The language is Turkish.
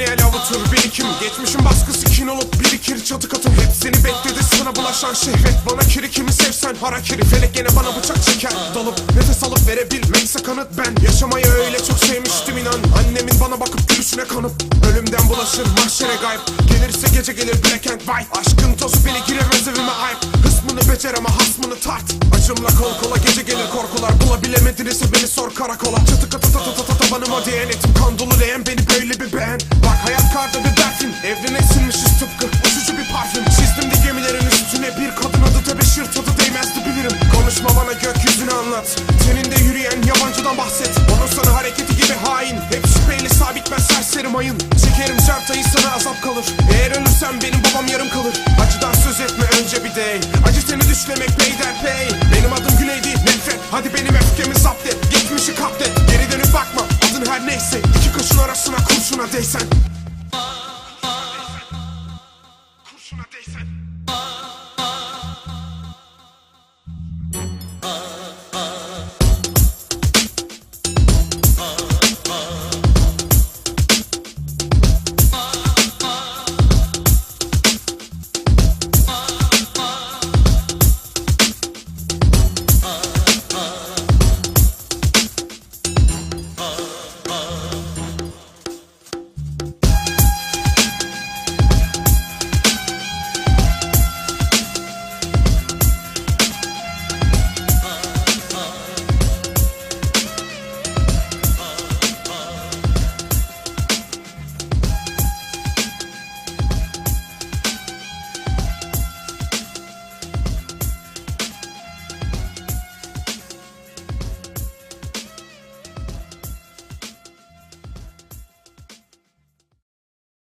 beni ele avutur birikim Geçmişin baskısı kin olup birikir çatı katım Hepsini bekledi. Sana bulaşan şehvet Bana kiri kimi sevsen harakiri Felek gene bana bıçak çeker. Dalıp nefes alıp verebilmekse kanıt ben. Yaşamayı öyle çok sevmiştim inan. Annemin bana bakıp gülüşüne kanıp Ölümden bulaşır. Mahşere gayb. Gelirse gece gelir black and white Aşkın tozu beni giremez evime. Ayıp Hısmını becer ama hasmını tart. Acımla kol kola gece gelir korkular. Bulabilemedinizse beni sor karakola. Çatı katı tatı tatı tabanıma diyen etim. Kan dolu leğen beni bir Evrene sinmişiz tıpkı uçucu bir parfüm. Çizdim de gemilerin üstüne bir kadın adı tebeşir tadı değmezdi bilirim. Konuşma bana gökyüzünü anlat. Teninde yürüyen yabancıdan bahset. Onun sana hareketi gibi hain. Hep şüpheyle sabit ben serseri mayın. Çekerim çarptayı sana azap kalır. Eğer ölürsem benim babam yarım kalır. Acıdan söz etme önce bir dey. Acı seni düşlemek peyderpey Benim adım Güney değil nefret. Hadi benim öfkemi zapt et. Geçmişi kaplet Geri dönüp bakma adın her neyse. İki kaşın arasına kurşuna değsen